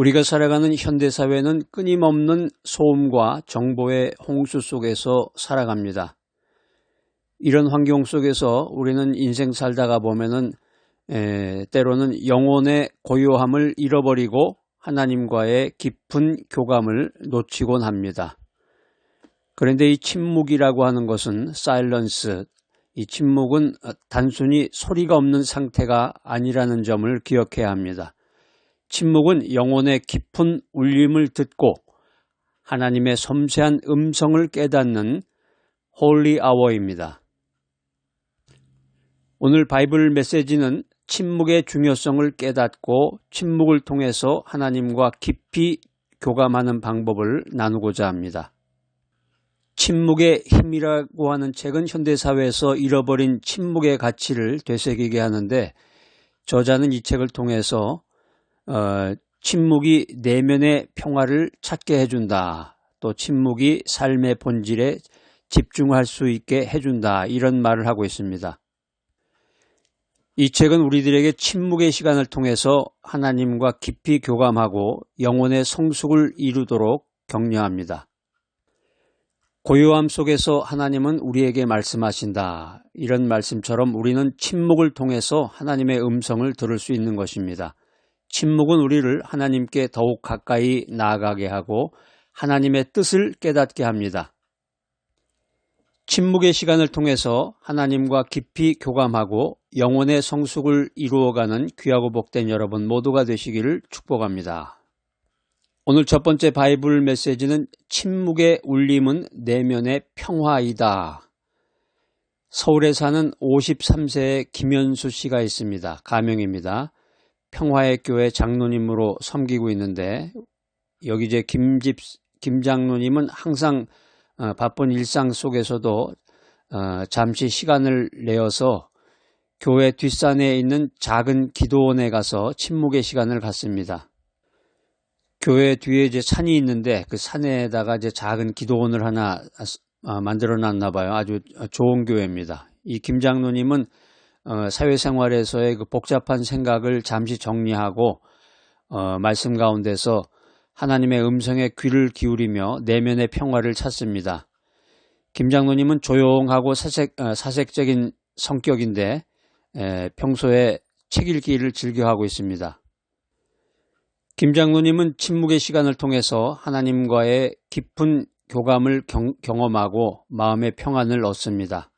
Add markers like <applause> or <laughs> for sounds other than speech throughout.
우리가 살아가는 현대사회는 끊임없는 소음과 정보의 홍수 속에서 살아갑니다. 이런 환경 속에서 우리는 인생 살다가 보면은 에, 때로는 영혼의 고요함을 잃어버리고 하나님과의 깊은 교감을 놓치곤 합니다. 그런데 이 침묵이라고 하는 것은 사일런스, 이 침묵은 단순히 소리가 없는 상태가 아니라는 점을 기억해야 합니다. 침묵은 영혼의 깊은 울림을 듣고 하나님의 섬세한 음성을 깨닫는 홀리 아워입니다. 오늘 바이블 메시지는 침묵의 중요성을 깨닫고 침묵을 통해서 하나님과 깊이 교감하는 방법을 나누고자 합니다. 침묵의 힘이라고 하는 책은 현대사회에서 잃어버린 침묵의 가치를 되새기게 하는데 저자는 이 책을 통해서 어, 침묵이 내면의 평화를 찾게 해준다. 또 침묵이 삶의 본질에 집중할 수 있게 해준다. 이런 말을 하고 있습니다. 이 책은 우리들에게 침묵의 시간을 통해서 하나님과 깊이 교감하고 영혼의 성숙을 이루도록 격려합니다. 고요함 속에서 하나님은 우리에게 말씀하신다. 이런 말씀처럼 우리는 침묵을 통해서 하나님의 음성을 들을 수 있는 것입니다. 침묵은 우리를 하나님께 더욱 가까이 나아가게 하고 하나님의 뜻을 깨닫게 합니다. 침묵의 시간을 통해서 하나님과 깊이 교감하고 영혼의 성숙을 이루어가는 귀하고 복된 여러분 모두가 되시기를 축복합니다. 오늘 첫 번째 바이블 메시지는 침묵의 울림은 내면의 평화이다. 서울에 사는 53세의 김현수 씨가 있습니다. 가명입니다. 평화의 교회 장로님으로 섬기고 있는데 여기 이제 김집 김 장로님은 항상 어, 바쁜 일상 속에서도 어, 잠시 시간을 내어서 교회 뒷산에 있는 작은 기도원에 가서 침묵의 시간을 갖습니다. 교회 뒤에 이제 산이 있는데 그 산에다가 이제 작은 기도원을 하나 어, 만들어 놨나 봐요. 아주 좋은 교회입니다. 이 김장로님은 어, 사회생활에서의 그 복잡한 생각을 잠시 정리하고 어, 말씀 가운데서 하나님의 음성에 귀를 기울이며 내면의 평화를 찾습니다. 김 장로님은 조용하고 사색, 어, 사색적인 성격인데 에, 평소에 책 읽기를 즐겨하고 있습니다. 김 장로님은 침묵의 시간을 통해서 하나님과의 깊은 교감을 경, 경험하고 마음의 평안을 얻습니다.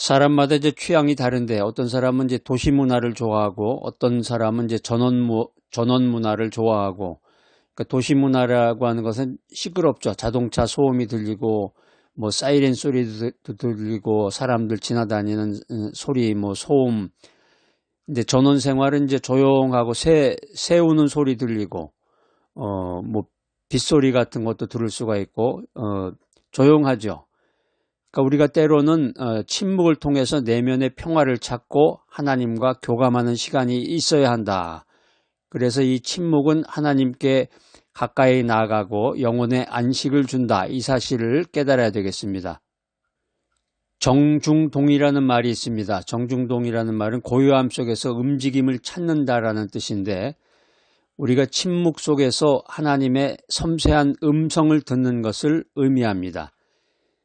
사람마다 이제 취향이 다른데 어떤 사람은 이제 도시 문화를 좋아하고 어떤 사람은 이제 전원 전원 문화를 좋아하고 그러니까 도시 문화라고 하는 것은 시끄럽죠. 자동차 소음이 들리고 뭐 사이렌 소리도 들리고 사람들 지나다니는 어, 소리 뭐 소음 이제 전원 생활은 이제 조용하고 새, 새 우는 소리 들리고 어 뭐 빗소리 같은 것도 들을 수가 있고 어 조용하죠. 그러니까 우리가 때로는 어, 침묵을 통해서 내면의 평화를 찾고 하나님과 교감하는 시간이 있어야 한다. 그래서 이 침묵은 하나님께 가까이 나아가고 영혼의 안식을 준다. 이 사실을 깨달아야 되겠습니다. 정중동이라는 말이 있습니다. 정중동이라는 말은 고요함 속에서 움직임을 찾는다라는 뜻인데 우리가 침묵 속에서 하나님의 섬세한 음성을 듣는 것을 의미합니다.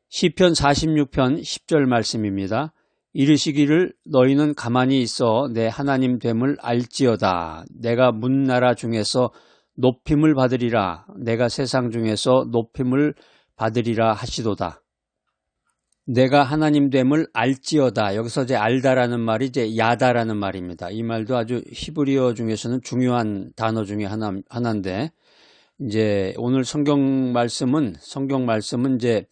시편 46편 10절 말씀입니다. 이르시기를 너희는 가만히 있어 내 하나님 됨을 알지어다. 내가 문나라 중에서 높임을 받으리라. 내가 세상 중에서 높임을 받으리라 하시도다. 내가 하나님 됨을 알지어다. 여기서 이제 알다라는 말이 이제 야다라는 말입니다. 이 말도 아주 히브리어 중에서는 중요한 단어 중에 하나, 하나인데, 이제 오늘 성경 말씀은, 성경 말씀은 이제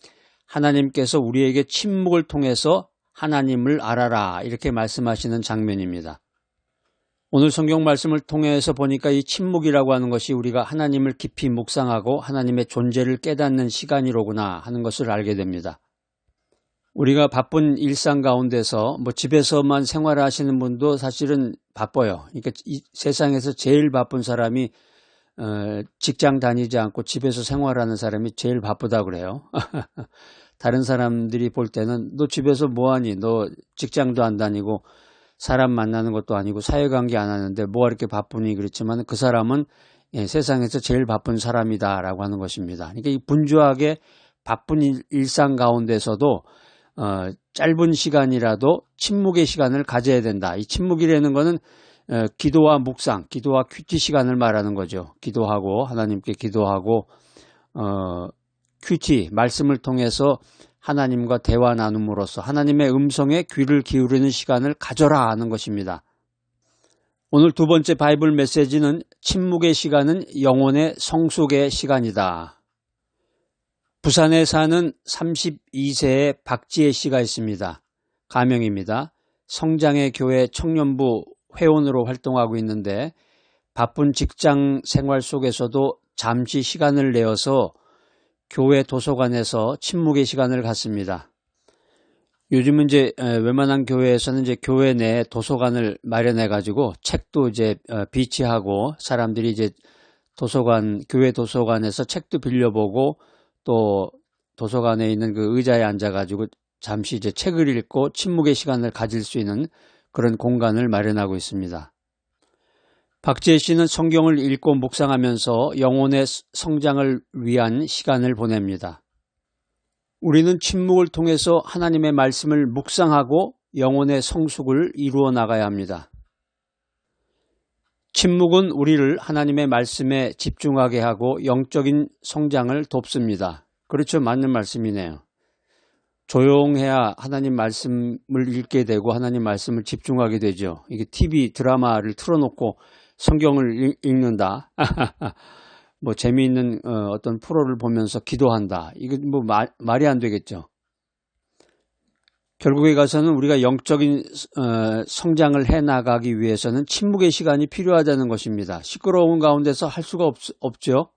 하나님께서 우리에게 침묵을 통해서 하나님을 알아라 이렇게 말씀하시는 장면입니다. 오늘 성경 말씀을 통해서 보니까 이 침묵이라고 하는 것이 우리가 하나님을 깊이 묵상하고 하나님의 존재를 깨닫는 시간이로구나 하는 것을 알게 됩니다. 우리가 바쁜 일상 가운데서 뭐 집에서만 생활하시는 분도 사실은 바빠요. 그러니까 이 세상에서 제일 바쁜 사람이 어, 직장 다니지 않고 집에서 생활하는 사람이 제일 바쁘다 그래요. <laughs> 다른 사람들이 볼 때는 너 집에서 뭐하니? 너 직장도 안 다니고 사람 만나는 것도 아니고 사회관계 안 하는데 뭐가 이렇게 바쁘니? 그렇지만 그 사람은 예, 세상에서 제일 바쁜 사람이다라고 하는 것입니다. 그러니까 이 분주하게 바쁜 일, 일상 가운데서도 어, 짧은 시간이라도 침묵의 시간을 가져야 된다. 이 침묵이라는 것은 어, 기도와 묵상, 기도와 큐티 시간을 말하는 거죠. 기도하고 하나님께 기도하고 어, 큐티 말씀을 통해서 하나님과 대화 나눔으로써 하나님의 음성에 귀를 기울이는 시간을 가져라 하는 것입니다. 오늘 두 번째 바이블 메시지는 침묵의 시간은 영혼의 성숙의 시간이다. 부산에 사는 32세의 박지혜 씨가 있습니다. 가명입니다. 성장의 교회 청년부 회원으로 활동하고 있는데 바쁜 직장 생활 속에서도 잠시 시간을 내어서 교회 도서관에서 침묵의 시간을 갖습니다. 요즘은 이제 웬만한 교회에서는 이제 교회 내 도서관을 마련해 가지고 책도 이제 어, 비치하고 사람들이 이제 도서관 교회 도서관에서 책도 빌려보고 또 도서관에 있는 그 의자에 앉아 가지고 잠시 이제 책을 읽고 침묵의 시간을 가질 수 있는 그런 공간을 마련하고 있습니다. 박지혜 씨는 성경을 읽고 묵상하면서 영혼의 성장을 위한 시간을 보냅니다. 우리는 침묵을 통해서 하나님의 말씀을 묵상하고 영혼의 성숙을 이루어 나가야 합니다. 침묵은 우리를 하나님의 말씀에 집중하게 하고 영적인 성장을 돕습니다. 그렇죠. 맞는 말씀이네요. 조용해야 하나님 말씀을 읽게 되고 하나님 말씀을 집중하게 되죠. 이게 TV 드라마를 틀어놓고 성경을 읽는다. <laughs> 뭐 재미있는 어, 떤 프로를 보면서 기도한다. 이거 뭐 말, 말이 안 되겠죠. 결국에 가서는 우리가 영적인 어, 성장을 해 나가기 위해서는 침묵의 시간이 필요하다는 것입니다. 시끄러운 가운데서 할 수가 없, 없죠.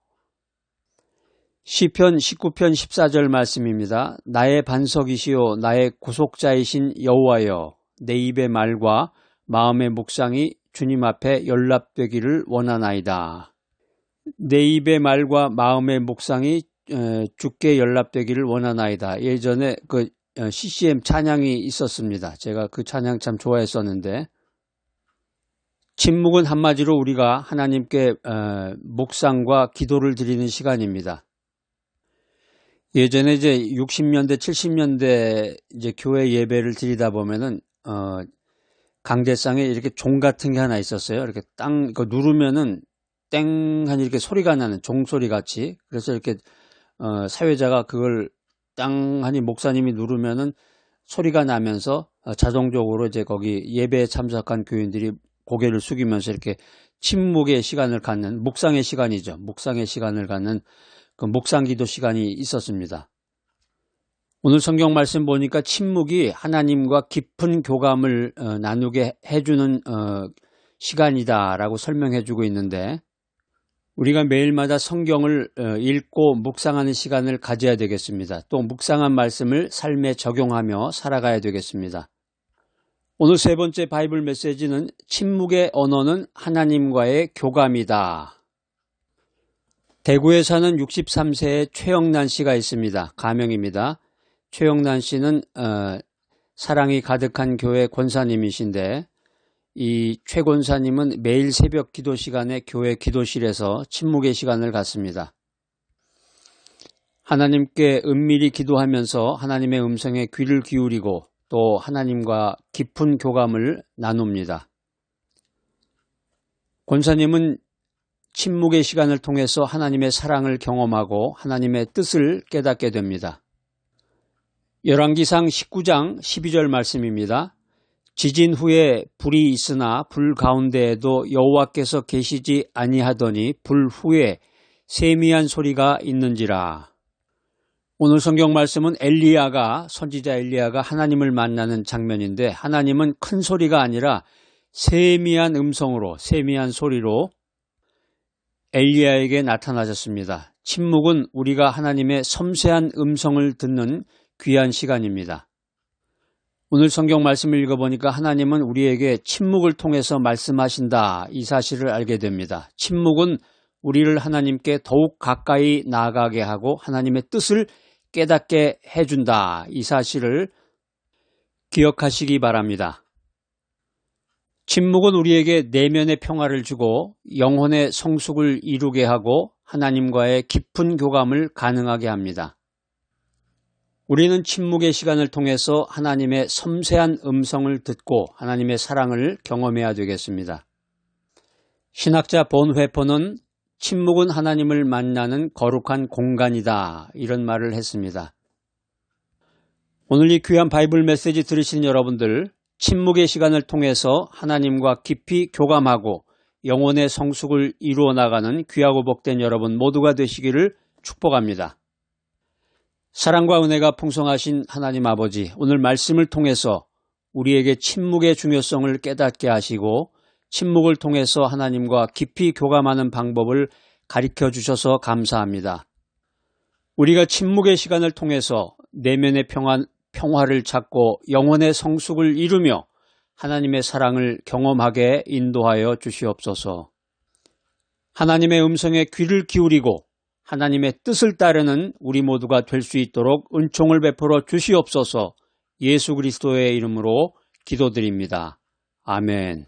시편 19편 14절 말씀입니다. 나의 반석이시요 나의 구속자이신 여호와여 내 입의 말과 마음의 묵상이 주님 앞에 연락되기를 원하나이다. 내 입의 말과 마음의 묵상이 주께 연락되기를 원하나이다. 예전에 그 CCM 찬양이 있었습니다. 제가 그 찬양 참 좋아했었는데 침묵은 한마디로 우리가 하나님께 묵상과 기도를 드리는 시간입니다. 예전에 이제 60년대, 70년대 이제 교회 예배를 드리다 보면은 어 강대상에 이렇게 종 같은 게 하나 있었어요. 이렇게 땅, 그 누르면은 땡 하니 이렇게 소리가 나는 종소리 같이. 그래서 이렇게, 어, 사회자가 그걸 땅 하니 목사님이 누르면은 소리가 나면서 어, 자동적으로 이제 거기 예배에 참석한 교인들이 고개를 숙이면서 이렇게 침묵의 시간을 갖는 묵상의 시간이죠. 묵상의 시간을 갖는 그 묵상 기도 시간이 있었습니다. 오늘 성경 말씀 보니까 침묵이 하나님과 깊은 교감을 어, 나누게 해주는 어, 시간이다라고 설명해 주고 있는데 우리가 매일마다 성경을 어, 읽고 묵상하는 시간을 가져야 되겠습니다. 또 묵상한 말씀을 삶에 적용하며 살아가야 되겠습니다. 오늘 세 번째 바이블 메시지는 침묵의 언어는 하나님과의 교감이다. 대구에 사는 63세의 최영란 씨가 있습니다. 가명입니다. 최영란 씨는 어, 사랑이 가득한 교회 권사님이신데 이 최 권사님은 매일 새벽 기도 시간에 교회 기도실에서 침묵의 시간을 갖습니다. 하나님께 은밀히 기도하면서 하나님의 음성에 귀를 기울이고 또 하나님과 깊은 교감을 나눕니다. 권사님은 침묵의 시간을 통해서 하나님의 사랑을 경험하고 하나님의 뜻을 깨닫게 됩니다. 열왕기상 19장 12절 말씀입니다. 지진 후에 불이 있으나 불 가운데에도 여호와께서 계시지 아니하더니 불 후에 세미한 소리가 있는지라. 오늘 성경 말씀은 엘리야가 선지자 엘리야가 하나님을 만나는 장면인데 하나님은 큰 소리가 아니라 세미한 음성으로 세미한 소리로 엘리야에게 나타나셨습니다. 침묵은 우리가 하나님의 섬세한 음성을 듣는 귀한 시간입니다. 오늘 성경 말씀을 읽어보니까 하나님은 우리에게 침묵을 통해서 말씀하신다 이 사실을 알게 됩니다. 침묵은 우리를 하나님께 더욱 가까이 나아가게 하고 하나님의 뜻을 깨닫게 해준다 이 사실을 기억하시기 바랍니다. 침묵은 우리에게 내면의 평화를 주고 영혼의 성숙을 이루게 하고 하나님과의 깊은 교감을 가능하게 합니다. 우리는 침묵의 시간을 통해서 하나님의 섬세한 음성을 듣고 하나님의 사랑을 경험해야 되겠습니다. 신학자 본 회포는 침묵은 하나님을 만나는 거룩한 공간이다 이런 말을 했습니다. 오늘 이 귀한 바이블 메시지 들으신 여러분들 침묵의 시간을 통해서 하나님과 깊이 교감하고 영혼의 성숙을 이루어 나가는 귀하고 복된 여러분 모두가 되시기를 축복합니다. 사랑과 은혜가 풍성하신 하나님 아버지, 오늘 말씀을 통해서 우리에게 침묵의 중요성을 깨닫게 하시고 침묵을 통해서 하나님과 깊이 교감하는 방법을 가르쳐 주셔서 감사합니다. 우리가 침묵의 시간을 통해서 내면의 평안, 평화를 찾고 영혼의 성숙을 이루며 하나님의 사랑을 경험하게 인도하여 주시옵소서. 하나님의 음성에 귀를 기울이고 하나님의 뜻을 따르는 우리 모두가 될 수 있도록 은총을 베풀어 주시옵소서 예수 그리스도의 이름으로 기도드립니다. 아멘.